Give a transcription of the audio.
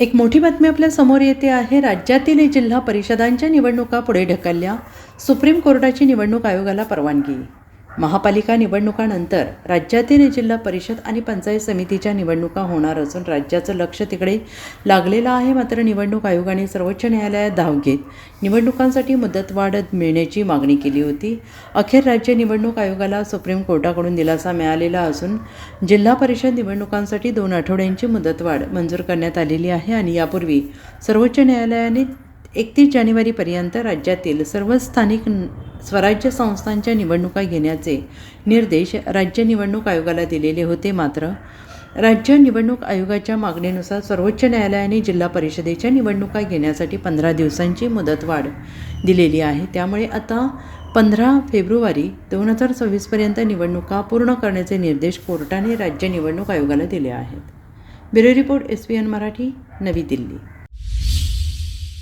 एक मोठी बातमी आपल्यासमोर येते आहे. राज्यातील जिल्हा परिषदांच्या निवडणुका पुढे ढकलल्या. सुप्रीम कोर्टाची निवडणूक आयोगाला परवानगी. महापालिका निवडणुकानंतर राज्यातील जिल्हा परिषद आणि पंचायत समितीच्या निवडणुका होणार असून राज्याचं लक्ष तिकडे लागलेलं आहे. मात्र निवडणूक आयोगाने सर्वोच्च न्यायालयात धाव घेत निवडणुकांसाठी मुदतवाढ मिळण्याची मागणी केली होती. अखेर राज्य निवडणूक आयोगाला सुप्रीम कोर्टाकडून दिलासा मिळालेला असून जिल्हा परिषद निवडणुकांसाठी दोन आठवड्यांची मुदतवाढ मंजूर करण्यात आलेली आहे आणि यापूर्वी सर्वोच्च न्यायालयाने एकतीस जानेवारीपर्यंत राज्यातील सर्व स्थानिक स्वराज्य संस्थांच्या निवडणुका घेण्याचे निर्देश राज्य निवडणूक आयोगाला दिलेले होते. मात्र राज्य निवडणूक आयोगाच्या मागणीनुसार सर्वोच्च न्यायालयाने जिल्हा परिषदेच्या निवडणुका घेण्यासाठी पंधरा दिवसांची मुदतवाढ दिलेली आहे. त्यामुळे आता पंधरा फेब्रुवारी दोन हजार सव्वीसपर्यंत निवडणुका पूर्ण करण्याचे निर्देश कोर्टाने राज्य निवडणूक आयोगाला दिले आहेत. Bureau report S P N Marathi नवी दिल्ली.